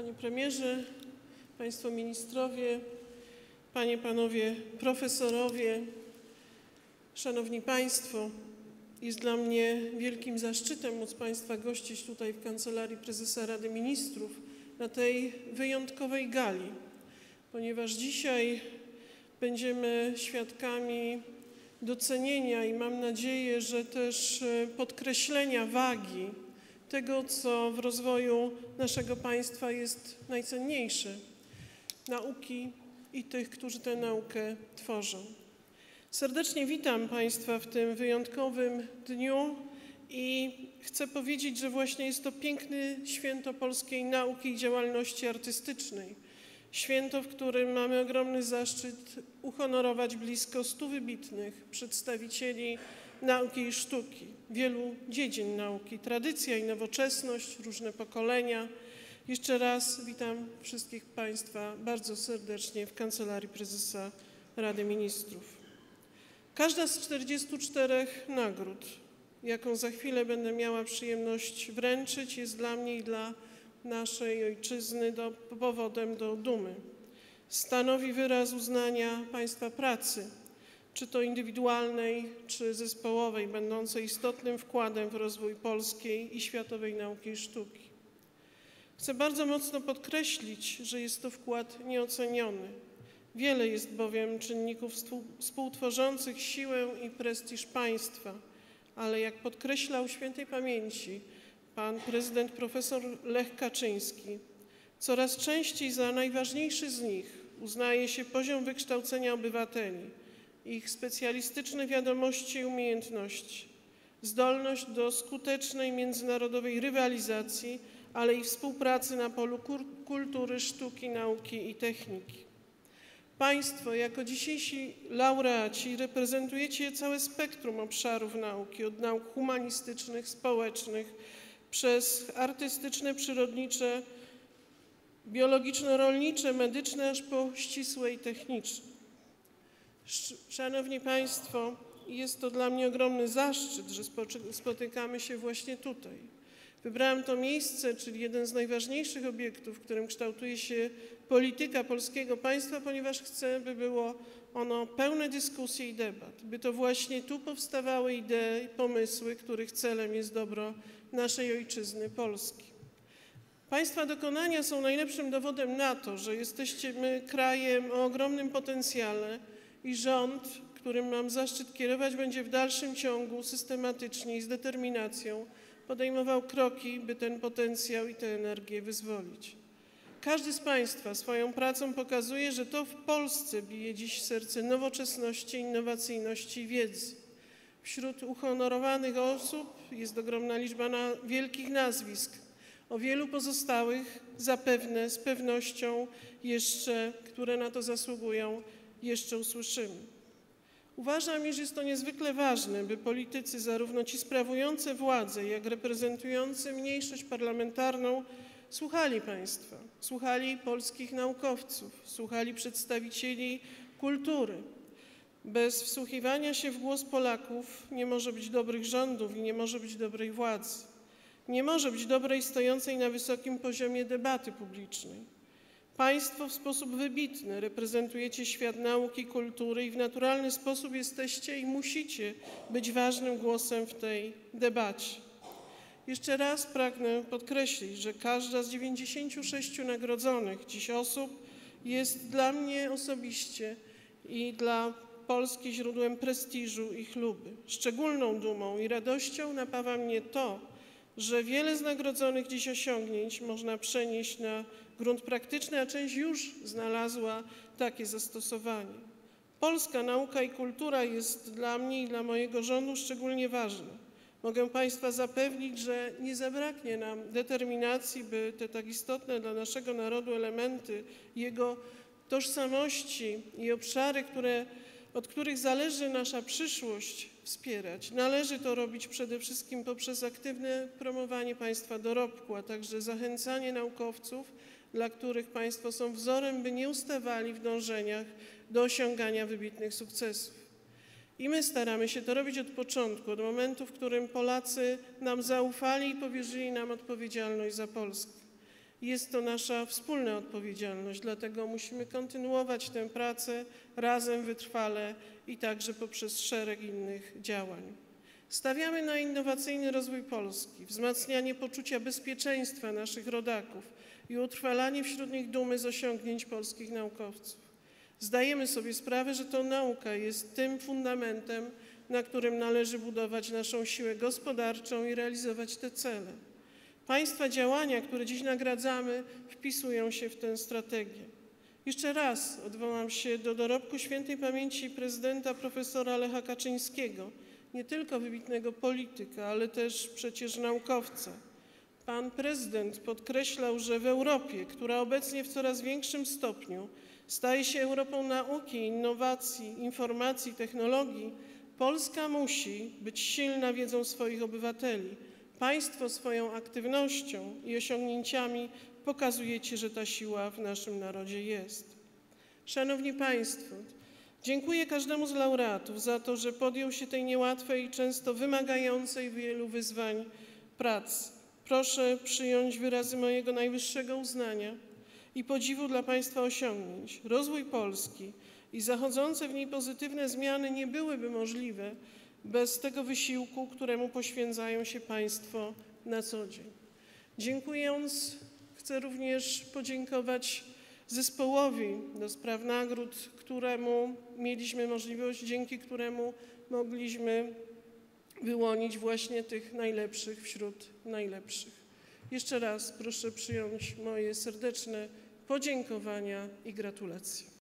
Panie Premierze, Państwo Ministrowie, Panie, Panowie Profesorowie, Szanowni Państwo, jest dla mnie wielkim zaszczytem móc Państwa gościć tutaj w Kancelarii Prezesa Rady Ministrów na tej wyjątkowej gali, ponieważ dzisiaj będziemy świadkami docenienia i mam nadzieję, że też e, podkreślenia wagi tego, co w rozwoju naszego państwa jest najcenniejsze nauki i tych, którzy tę naukę tworzą. Serdecznie witam Państwa w tym wyjątkowym dniu i chcę powiedzieć, że właśnie jest to piękne święto polskiej nauki i działalności artystycznej. Święto, w którym mamy ogromny zaszczyt uhonorować blisko stu wybitnych przedstawicieli nauki i sztuki, wielu dziedzin nauki, tradycja i nowoczesność, różne pokolenia. Jeszcze raz witam wszystkich Państwa bardzo serdecznie w Kancelarii Prezesa Rady Ministrów. Każda z 44 nagród, jaką za chwilę będę miała przyjemność wręczyć, jest dla mnie i dla naszej ojczyzny do, powodem do dumy. Stanowi wyraz uznania Państwa pracy, czy to indywidualnej, czy zespołowej, będącej istotnym wkładem w rozwój polskiej i światowej nauki i sztuki. Chcę bardzo mocno podkreślić, że jest to wkład nieoceniony. Wiele jest bowiem czynników współtworzących siłę i prestiż państwa, ale jak podkreślał świętej pamięci pan prezydent profesor Lech Kaczyński, coraz częściej za najważniejszy z nich uznaje się poziom wykształcenia obywateli, ich specjalistyczne wiadomości i umiejętności, zdolność do skutecznej międzynarodowej rywalizacji, ale i współpracy na polu kultury, sztuki, nauki i techniki. Państwo, jako dzisiejsi laureaci, reprezentujecie całe spektrum obszarów nauki, od nauk humanistycznych, społecznych, przez artystyczne, przyrodnicze, biologiczno-rolnicze, medyczne, aż po ścisłe i techniczne. Szanowni Państwo, jest to dla mnie ogromny zaszczyt, że spotykamy się właśnie tutaj. Wybrałam to miejsce, czyli jeden z najważniejszych obiektów, w którym kształtuje się polityka polskiego państwa, ponieważ chcę, by było ono pełne dyskusji i debat, by to właśnie tu powstawały idee i pomysły, których celem jest dobro naszej ojczyzny Polski. Państwa dokonania są najlepszym dowodem na to, że jesteśmy krajem o ogromnym potencjale i rząd, którym mam zaszczyt kierować, będzie w dalszym ciągu systematycznie i z determinacją podejmował kroki, by ten potencjał i tę energię wyzwolić. Każdy z Państwa swoją pracą pokazuje, że to w Polsce bije dziś serce nowoczesności, innowacyjności i wiedzy. Wśród uhonorowanych osób jest ogromna liczba na wielkich nazwisk. O wielu pozostałych zapewne z pewnością jeszcze, które na to zasługują, jeszcze usłyszymy. Uważam, iż jest to niezwykle ważne, by politycy, zarówno ci sprawujący władzę, jak reprezentujący mniejszość parlamentarną, słuchali państwa, słuchali polskich naukowców, słuchali przedstawicieli kultury. Bez wsłuchiwania się w głos Polaków nie może być dobrych rządów i nie może być dobrej władzy. Nie może być dobrej stojącej na wysokim poziomie debaty publicznej. Państwo w sposób wybitny reprezentujecie świat nauki, kultury i w naturalny sposób jesteście i musicie być ważnym głosem w tej debacie. Jeszcze raz pragnę podkreślić, że każda z 96 nagrodzonych dziś osób jest dla mnie osobiście i dla Polski źródłem prestiżu i chluby. Szczególną dumą i radością napawa mnie to, że wiele z nagrodzonych dziś osiągnięć można przenieść na grunt praktyczny, a część już znalazła takie zastosowanie. Polska nauka i kultura jest dla mnie i dla mojego rządu szczególnie ważna. Mogę Państwa zapewnić, że nie zabraknie nam determinacji, by te tak istotne dla naszego narodu elementy jego tożsamości i obszary, które, od których zależy nasza przyszłość, wspierać. Należy to robić przede wszystkim poprzez aktywne promowanie państwa dorobku, a także zachęcanie naukowców, dla których państwo są wzorem, by nie ustawali w dążeniach do osiągania wybitnych sukcesów. I my staramy się to robić od początku, od momentu, w którym Polacy nam zaufali i powierzyli nam odpowiedzialność za Polskę. Jest to nasza wspólna odpowiedzialność, dlatego musimy kontynuować tę pracę razem, wytrwale i także poprzez szereg innych działań. Stawiamy na innowacyjny rozwój Polski, wzmacnianie poczucia bezpieczeństwa naszych rodaków i utrwalanie wśród nich dumy z osiągnięć polskich naukowców. Zdajemy sobie sprawę, że to nauka jest tym fundamentem, na którym należy budować naszą siłę gospodarczą i realizować te cele. Państwa działania, które dziś nagradzamy, wpisują się w tę strategię. Jeszcze raz odwołam się do dorobku świętej pamięci prezydenta profesora Lecha Kaczyńskiego, nie tylko wybitnego polityka, ale też przecież naukowca. Pan prezydent podkreślał, że w Europie, która obecnie w coraz większym stopniu staje się Europą nauki, innowacji, informacji, technologii, Polska musi być silna wiedzą swoich obywateli. Państwo swoją aktywnością i osiągnięciami pokazujecie, że ta siła w naszym narodzie jest. Szanowni Państwo, dziękuję każdemu z laureatów za to, że podjął się tej niełatwej i często wymagającej wielu wyzwań pracy. Proszę przyjąć wyrazy mojego najwyższego uznania i podziwu dla Państwa osiągnięć. Rozwój Polski i zachodzące w niej pozytywne zmiany nie byłyby możliwe bez tego wysiłku, któremu poświęcają się Państwo na co dzień. Dziękując, chcę również podziękować zespołowi do spraw nagród, któremu mieliśmy możliwość, dzięki któremu mogliśmy wyłonić właśnie tych najlepszych wśród najlepszych. Jeszcze raz proszę przyjąć moje serdeczne podziękowania i gratulacje.